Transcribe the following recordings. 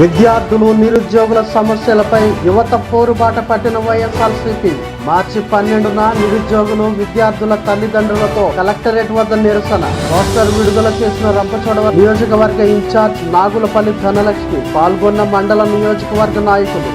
విద్యార్థులు నిరుద్యోగుల సమస్యలపై యువత పోరుబాట పట్టిన వైఎస్ఆర్సీపీ మార్చి పన్నెండున నిరుద్యోగులు విద్యార్థుల తల్లిదండ్రులతో కలెక్టరేట్ వద్ద నిరసన. పోస్టర్ విడుదల చేసిన రంపచోడవ నియోజకవర్గ ఇన్ఛార్జ్ నాగులపల్లి ధనలక్ష్మి పాల్గొన్న మండల నియోజకవర్గ నాయకులు.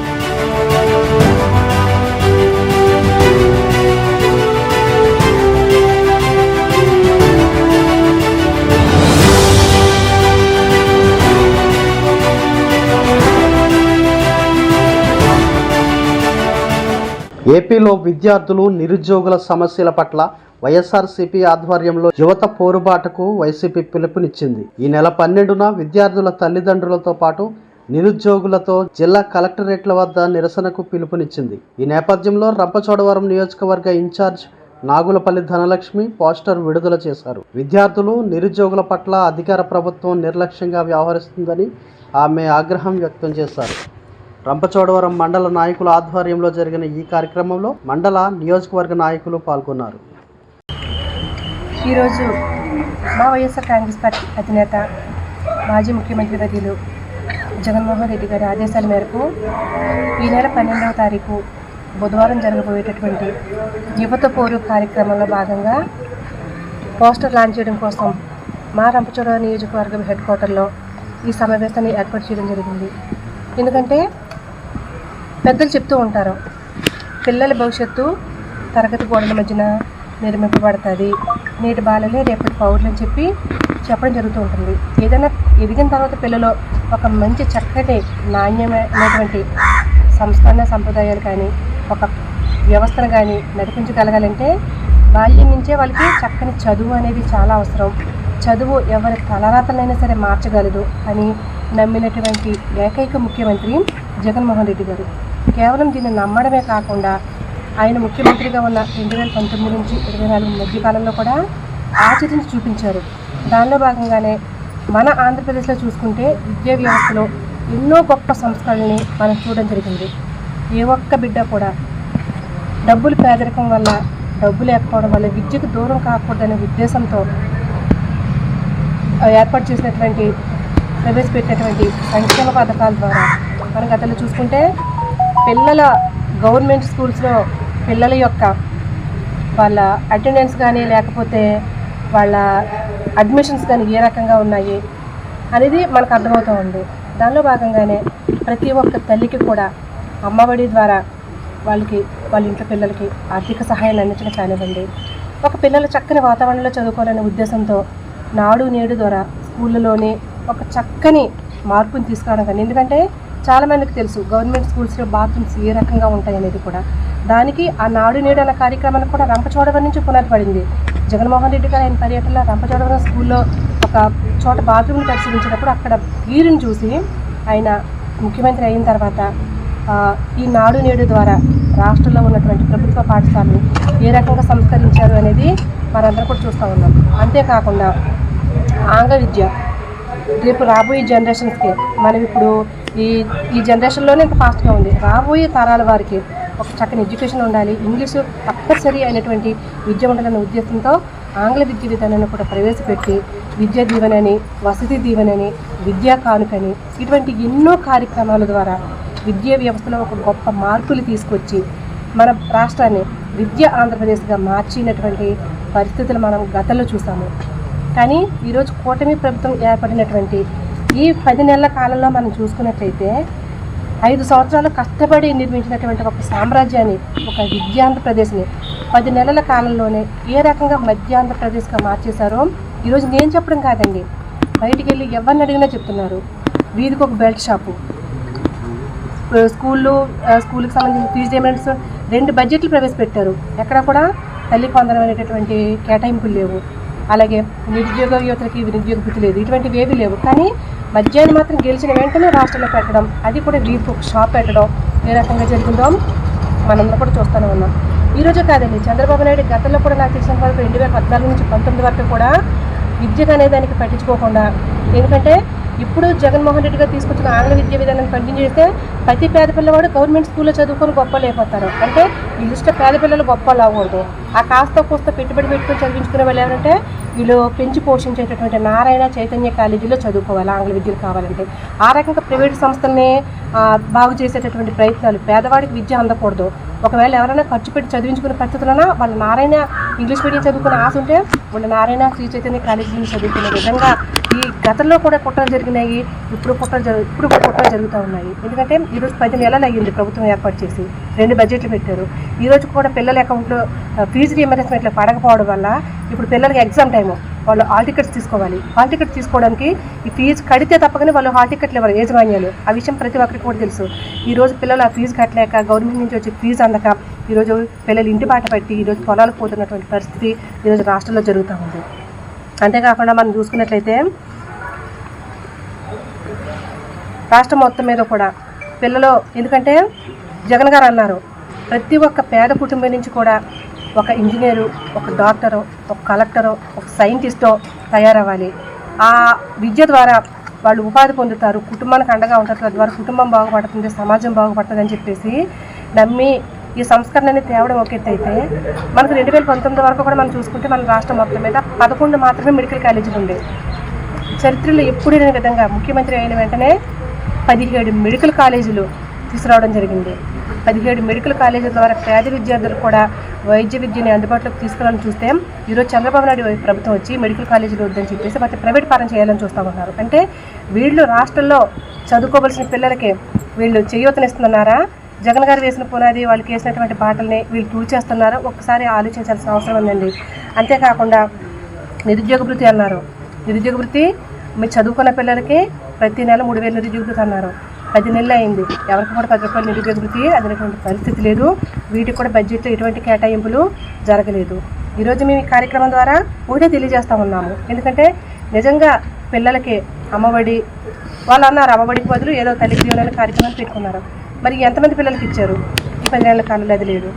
ఏపీలో విద్యార్థులు నిరుద్యోగుల సమస్యల పట్ల వైఎస్ఆర్సీపీ ఆధ్వర్యంలో యువత పోరుబాటకు వైసీపీ పిలుపునిచ్చింది. ఈ నెల పన్నెండున విద్యార్థుల తల్లిదండ్రులతో పాటు నిరుద్యోగులతో జిల్లా కలెక్టరేట్ల వద్ద నిరసనకు పిలుపునిచ్చింది. ఈ నేపథ్యంలో రంపచోడవరం నియోజకవర్గ ఇన్ఛార్జ్ నాగులపల్లి ధనలక్ష్మి పోస్టర్ విడుదల చేశారు. విద్యార్థులు నిరుద్యోగుల పట్ల అధికార ప్రభుత్వం నిర్లక్ష్యంగా వ్యవహరిస్తుందని ఆమె ఆగ్రహం వ్యక్తం చేశారు. రంపచోడవరం మండల నాయకుల ఆధ్వర్యంలో జరిగిన ఈ కార్యక్రమంలో మండల నియోజకవర్గ నాయకులు పాల్గొన్నారు. ఈరోజు మా వైఎస్ఆర్ కాంగ్రెస్ పార్టీ అధినేత మాజీ ముఖ్యమంత్రి వర్యులు జగన్మోహన్ రెడ్డి గారి ఆదేశాల మేరకు ఈ నెల పన్నెండవ తారీఖు బుధవారం జరగబోయేటటువంటి యువత పోరు కార్యక్రమంలో భాగంగా పోస్టర్ లాంచ్ చేయడం కోసం మా రంపచోడవరం నియోజకవర్గం హెడ్ క్వార్టర్లో ఈ సమావేశాన్ని ఏర్పాటు చేయడం జరిగింది. ఎందుకంటే పెద్దలు చెప్తూ ఉంటారు పిల్లల భవిష్యత్తు తరగతి గోడల మధ్యన నిర్మింపబడుతుంది. నేటి బాలలే రేపటి పౌరులు అని చెప్పి చెప్పడం జరుగుతూ ఉంటుంది. ఏదైనా ఎదిగిన తర్వాత పిల్లలు ఒక మంచి చక్కటి నాణ్యమైనటువంటి సంస్కరణ సంప్రదాయాలు కానీ ఒక వ్యవస్థను కానీ నడిపించగలగాలంటే బాల్యం నుంచే వాళ్ళకి చక్కని చదువు అనేది చాలా అవసరం. చదువు ఎవరి తలరాతలైనా సరే మార్చగలదు అని నమ్మినటువంటి ఏకైక ముఖ్యమంత్రి జగన్మోహన్ రెడ్డి గారు. కేవలం దీన్ని నమ్మడమే కాకుండా ఆయన ముఖ్యమంత్రిగా ఉన్న రెండు వేల పంతొమ్మిది నుంచి ఇరవై నాలుగు మధ్య కాలంలో కూడా ఆచరించి చూపించారు. దానిలో భాగంగానే మన ఆంధ్రప్రదేశ్లో చూసుకుంటే విద్యా వ్యవస్థలో ఎన్నో గొప్ప సంస్కరణల్ని మనం చూడడం జరిగింది. ఏ ఒక్క బిడ్డ కూడా డబ్బులు పేదరికం వల్ల డబ్బు లేకపోవడం వల్ల విద్యకు దూరం కాకూడదనే ఉద్దేశంతో ఏర్పాటు చేసినటువంటి ప్రవేశపెట్టినటువంటి సంక్షేమ పథకాల ద్వారా మనం గతంలో చూసుకుంటే పిల్లల గవర్నమెంట్ స్కూల్స్లో పిల్లల యొక్క వాళ్ళ అటెండెన్స్ కానీ లేకపోతే వాళ్ళ అడ్మిషన్స్ కానీ ఏ రకంగా ఉన్నాయి అనేది మనకు అర్థమవుతూ ఉంది. దానిలో భాగంగానే ప్రతి ఒక్క తల్లికి కూడా అమ్మఒడి ద్వారా వాళ్ళకి వాళ్ళ ఇంట్లో పిల్లలకి ఆర్థిక సహాయాన్ని అందించడం కానివ్వండి ఒక పిల్లలు చక్కని వాతావరణంలో చదువుకోవాలనే ఉద్దేశంతో నాడు నేడు ద్వారా స్కూళ్ళలోనే ఒక చక్కని మార్పుని తీసుకురావడం కానీ ఎందుకంటే చాలామందికి తెలుసు గవర్నమెంట్ స్కూల్స్లో బాత్రూమ్స్ ఏ రకంగా ఉంటాయనేది కూడా. దానికి ఆ నాడు నేడు అన్న కార్యక్రమానికి కూడా రంపచోడవరం నుంచి పునాది పడింది జగన్మోహన్ రెడ్డి గారు ఆయన పర్యటనలో రంపచోడవరం స్కూల్లో ఒక చోట బాత్రూమ్ని పరిశీలించినప్పుడు అక్కడ వీరుని చూసి ఆయన ముఖ్యమంత్రి అయిన తర్వాత ఈ నాడు నేడు ద్వారా రాష్ట్రంలో ఉన్నటువంటి ప్రభుత్వ పాఠశాలను ఏ రకంగా సంస్కరించారు అనేది మనందరం కూడా చూస్తూ ఉన్నాం. అంతేకాకుండా ఆంగ్ల విద్య రేపు రాబోయే జనరేషన్స్కి మనం ఇప్పుడు ఈ ఈ జనరేషన్లోనే ఇంకా ఫాస్ట్గా ఉంది. రాబోయే తరాల వారికి ఒక చక్కని ఎడ్యుకేషన్ ఉండాలి. ఇంగ్లీషు తప్పనిసరి అయినటువంటి విద్య ఉండాలన్న ఉద్దేశంతో ఆంగ్ల విద్య విధానాన్ని కూడా ప్రవేశపెట్టి విద్యా దీవెనని వసతి దీవెనని విద్యా కానుకని ఇటువంటి ఎన్నో కార్యక్రమాల ద్వారా విద్యా వ్యవస్థలో ఒక గొప్ప మార్పులు తీసుకొచ్చి మన రాష్ట్రాన్ని విద్య ఆంధ్రప్రదేశ్గా మార్చినటువంటి పరిస్థితులు మనం గతంలో చూసాము. కానీ ఈరోజు కూటమి ప్రభుత్వం ఏర్పడినటువంటి ఈ పది నెలల కాలంలో మనం చూసుకున్నట్లయితే ఐదు సంవత్సరాలు కష్టపడి నిర్మించినటువంటి ఒక సామ్రాజ్యాన్ని ఒక విద్యాంధ్రప్రదేశ్ని పది నెలల కాలంలోనే ఏ రకంగా మధ్యాంధ్రప్రదేశ్గా మార్చేశారో ఈరోజు నేను చెప్పడం కాదండి. బయటికి వెళ్ళి ఎవరిని అడిగినా చెప్తున్నారు. వీధికి ఒక బెల్ట్ షాపు. స్కూళ్ళు స్కూల్కి సంబంధించిన ఫీజు పేమెంట్స్ రెండు బడ్జెట్లు ప్రవేశపెట్టారు. ఎక్కడ కూడా తల్లి వందనం అనేటటువంటి కేటాయింపులు లేవు. అలాగే నిరుద్యోగ యువతలకి నిరుద్యోగ భృతి లేదు. ఇటువంటివి ఏవి లేవు. కానీ మధ్యాహ్నం మాత్రం గెలిచిన వెంటనే రాష్ట్రంలో పెట్టడం అది కూడా వీపు షాప్ పెట్టడం ఏ రకంగా జరిగిందో మనందరం కూడా చూస్తూనే ఉన్నాం. ఈ రోజు కాదండి చంద్రబాబు నాయుడు గతంలో కూడా నాకు తెలిసిన వరకు రెండు వేల పద్నాలుగు నుంచి పంతొమ్మిది వరకు కూడా విద్యకు అనే దానికి పట్టించుకోకుండా ఎందుకంటే ఇప్పుడు జగన్మోహన్ రెడ్డి గారు తీసుకొచ్చిన ఆంగ్ల విద్యా విధానాన్ని కంటిన్యూ చేస్తే ప్రతి పేద పిల్లవాడు గవర్నమెంట్ స్కూల్లో చదువుకొని గొప్ప లేకపోతారు. అంటే ఇష్ట పేద పిల్లలు గొప్ప అవ్వకూడదు ఆ కాస్త కూస్త పెట్టుబడి పెట్టుకొని చదివించుకునే వాళ్ళు ఎవరంటే వీళ్ళు పెంచి పోషించేటటువంటి నారాయణ చైతన్య కాలేజీలో చదువుకోవాలి ఆంగ్ల విద్యలు కావాలంటే. ఆ రకంగా ప్రైవేట్ సంస్థల్ని బాగు చేసేటటువంటి ప్రయత్నాలు పేదవాడికి విద్య అందకూడదు. ఒకవేళ ఎవరైనా ఖర్చు పెట్టి చదివించుకునే పరిస్థితులైనా వాళ్ళ నారాయణ ఇంగ్లీష్ మీడియం చదువుకునే ఆశ ఉంటే వాళ్ళ నారాయణ శ్రీ చైతన్య కాలేజీని చదువుకునే విధంగా ఈ గతంలో కూడా కుట్రలు జరిగినాయి ఇప్పుడు కుట్రలు జరుగు ఇప్పుడు కూడా కుట్రలు జరుగుతూ ఉన్నాయి. ఎందుకంటే ఈరోజు పది నెలలు అయ్యింది ప్రభుత్వం ఏర్పాటు చేసి రెండు బడ్జెట్లు పెట్టారు. ఈరోజు కూడా పిల్లల అకౌంట్లో ఫీజు రీఎంబర్స్మెంట్లో పడకపోవడం వల్ల ఇప్పుడు పిల్లలకి ఎగ్జామ్ టైము వాళ్ళు హాల్ టికెట్స్ తీసుకోవాలి. హాల్ టికెట్ తీసుకోవడానికి ఈ ఫీజు కడితే తప్పకనే వాళ్ళు హాల్ టికెట్లు ఇవ్వరు యాజమాన్యాలు? ఆ విషయం ప్రతి ఒక్కరికి కూడా తెలుసు. ఈరోజు పిల్లలు ఆ ఫీజు కట్టలేక గవర్నమెంట్ నుంచి వచ్చే ఫీజు అందక ఈరోజు పిల్లలు ఇంటి బాట పట్టి ఈరోజు పొలాలకు పోతున్నటువంటి పరిస్థితి ఈరోజు రాష్ట్రంలో జరుగుతూ ఉంది. అంతేకాకుండా మనం చూసుకున్నట్లయితే రాష్ట్రం మొత్తం మీద కూడా పిల్లలు ఎందుకంటే జగన్ గారు అన్నారు ప్రతి ఒక్క పేద కుటుంబం నుంచి కూడా ఒక ఇంజనీరు ఒక డాక్టరు ఒక కలెక్టరు ఒక సైంటిస్టో తయారవ్వాలి. ఆ విద్య ద్వారా వాళ్ళు ఉపాధి పొందుతారు కుటుంబానికి అండగా ఉంటారు తద్వారా కుటుంబం బాగుపడుతుంది సమాజం బాగుపడుతుంది అని చెప్పేసి నమ్మి ఈ సంస్కరణని తేవడం ఒక ఎత్తు అయితే మనకు రెండు వేల పంతొమ్మిది వరకు కూడా మనం చూసుకుంటే మన రాష్ట్రం మొత్తం మీద పదకొండు మాత్రమే మెడికల్ కాలేజీలు ఉండే. చరిత్రలో ఎప్పుడు లేని విధంగా ముఖ్యమంత్రి అయిన వెంటనే పదిహేడు మెడికల్ కాలేజీలు తీసుకురావడం జరిగింది. పదిహేడు మెడికల్ కాలేజీల ద్వారా పేద విద్యార్థులు కూడా వైద్య విద్యని అందుబాటులోకి తీసుకురావాలని చూస్తే ఈరోజు చంద్రబాబు నాయుడు ప్రభుత్వం వచ్చి మెడికల్ కాలేజీలు వద్దని చెప్పేసి వాటి ప్రైవేట్ పాలన చేయాలని చూస్తామన్నారు. అంటే వీళ్ళు రాష్ట్రంలో చదువుకోవలసిన పిల్లలకి వీళ్ళు చేయూతనిస్తున్నారా? జగన్ గారు వేసిన పునాది వాళ్ళకి వేసినటువంటి బాటల్ని వీళ్ళు తూచేస్తున్నారు ఒక్కసారి ఆలోచించాల్సిన అవసరం ఉందండి. అంతేకాకుండా నిరుద్యోగ వృత్తి అన్నారు. నిరుద్యోగ వృత్తి మీరు చదువుకున్న పిల్లలకి ప్రతి నెల మూడు వేలు నిరుద్యోగ అన్నారు. పది నెలలు అయింది. ఎవరికి కూడా పది రూపాయలు నిరుద్యోగ భృతి అదినటువంటి పరిస్థితి లేదు. వీటికి కూడా బడ్జెట్లో ఎటువంటి కేటాయింపులు జరగలేదు. ఈరోజు మేము ఈ కార్యక్రమం ద్వారా ఒకటే తెలియజేస్తా ఉన్నాము. ఎందుకంటే నిజంగా పిల్లలకి అమ్మఒడి వాళ్ళు అన్నారు అమ్మఒడికి బదులు ఏదో తల్లికి దీవెన కార్యక్రమం పెట్టుకున్నారు. మరి ఎంతమంది పిల్లలకి ఇచ్చారు? ఈ పదిహేనుల కాలంలో అది లేదు.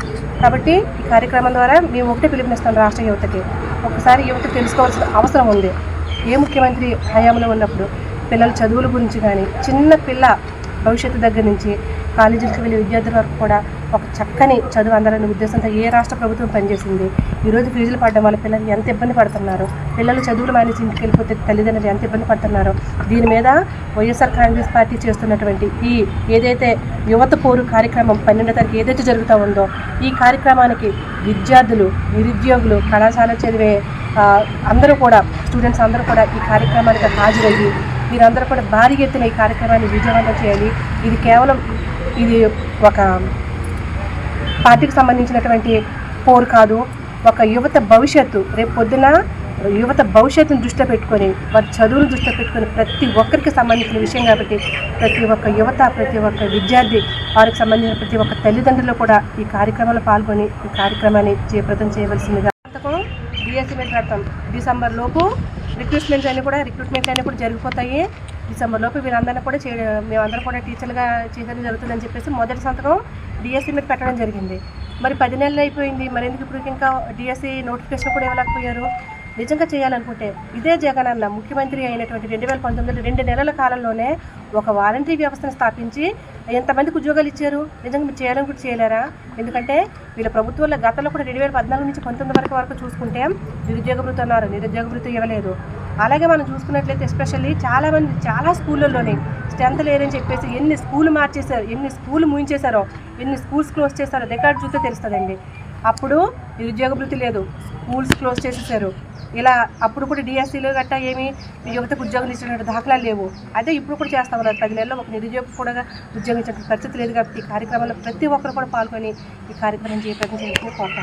కాబట్టి ఈ కార్యక్రమం ద్వారా మేము ఒకటే పిలుపునిస్తాం రాష్ట్ర యువతకి. ఒకసారి యువత తెలుసుకోవాల్సిన అవసరం ఉంది. ఏ ముఖ్యమంత్రి హయాంలో ఉన్నప్పుడు పిల్లల చదువుల గురించి కానీ చిన్న పిల్ల భవిష్యత్తు దగ్గర నుంచి కాలేజీలకు వెళ్ళే విద్యార్థుల వరకు కూడా ఒక చక్కని చదువు అందాలనే ఉద్దేశంతో ఏ రాష్ట్ర ప్రభుత్వం పనిచేసింది. ఈరోజు ఫీజులు పడడం వల్ల పిల్లలు ఎంత ఇబ్బంది పడుతున్నారు? పిల్లలు చదువులు మానేసి ఇంటికి వెళ్ళిపోతే తల్లిదండ్రులు ఎంత ఇబ్బంది పడుతున్నారు? దీని మీద వైఎస్ఆర్ కాంగ్రెస్ పార్టీ చేస్తున్నటువంటి ఈ ఏదైతే యువత పోరు కార్యక్రమం పన్నెండో తారీఖు ఏదైతే జరుగుతూ ఉందో ఈ కార్యక్రమానికి విద్యార్థులు నిరుద్యోగులు కళాశాల చదివే అందరూ కూడా స్టూడెంట్స్ అందరూ కూడా ఈ కార్యక్రమానికి హాజరయ్యి మీరందరూ కూడా భారీ ఎత్తున ఈ కార్యక్రమాన్ని విజయవంతం చేయాలి. ఇది కేవలం ఇది ఒక పార్టీకి సంబంధించినటువంటి పోరు కాదు. ఒక యువత భవిష్యత్తు రేపు పొద్దున యువత భవిష్యత్తును దృష్టిలో పెట్టుకొని వారి చదువును దృష్టిలో పెట్టుకొని ప్రతి ఒక్కరికి సంబంధించిన విషయం కాబట్టి ప్రతి ఒక్క యువత ప్రతి ఒక్క విద్యార్థి వారికి సంబంధించిన ప్రతి ఒక్క తల్లిదండ్రులు కూడా ఈ కార్యక్రమంలో పాల్గొని ఈ కార్యక్రమాన్ని జయప్రదం చేయవలసిందిగా. డిఎస్సీ డిసెంబర్ లోపు రిక్రూట్మెంట్స్ అన్నీ కూడా రిక్రూట్మెంట్ అన్నీ కూడా జరిగిపోతాయి. డిసెంబర్ లోపు వీరందరినీ కూడా చే మేమందరం కూడా టీచర్లుగా చేయడం జరుగుతుందని చెప్పేసి మొదటి సంతకం డిఎస్సీ మీద పెట్టడం జరిగింది. మరి పది నెలలు అయిపోయింది. మరి ఎందుకు ఇప్పుడు ఇంకా డిఎస్సీ నోటిఫికేషన్ కూడా ఇవ్వలేకపోయారు? నిజంగా చేయాలనుకుంటే ఇదే జగన్ అన్న ముఖ్యమంత్రి అయినటువంటి రెండు వేల పంతొమ్మిది రెండు నెలల కాలంలోనే ఒక వాలంటరీ వ్యవస్థను స్థాపించి ఎంతమందికి ఉద్యోగాలు ఇచ్చారు? నిజంగా మీరు చేయాలని కూడా చేయలేరా? ఎందుకంటే వీళ్ళ ప్రభుత్వంలో గతంలో కూడా రెండు వేల పద్నాలుగు నుంచి పంతొమ్మిది వరకు వరకు చూసుకుంటే నిరుద్యోగ భృతి అన్నారు. నిరుద్యోగ భృతి ఇవ్వలేదు. అలాగే మనం చూసుకున్నట్లయితే ఎస్పెషల్లీ చాలామంది చాలా స్కూళ్ళల్లోనే స్ట్రెంత్ లేరని చెప్పేసి ఎన్ని స్కూల్ మార్చేశారు ఎన్ని స్కూల్ ముయించేశారో ఎన్ని స్కూల్స్ క్లోజ్ చేశారో రికార్డు చూస్తే తెలుస్తుందండి. అప్పుడు నిరుద్యోగ భృతి లేదు. స్కూల్స్ క్లోజ్ చేసేసారు ఇలా అప్పుడు కూడా డిఎస్సీలు గట్టా ఏమి యువతకు ఉద్యోగాలు ఇచ్చినటువంటి దాఖలాలు లేవు. అదే ఇప్పుడు కూడా చేస్తా ఉన్నారు. పది నెలల్లో ఒక నిరుద్యోగ కూడా ఉద్యోగం ఇచ్చినటువంటి పరిస్థితి లేదు కాబట్టి ఈ కార్యక్రమంలో ప్రతి ఒక్కరు కూడా పాల్గొని ఈ కార్యక్రమం చేపట్టించాలని కోరుతా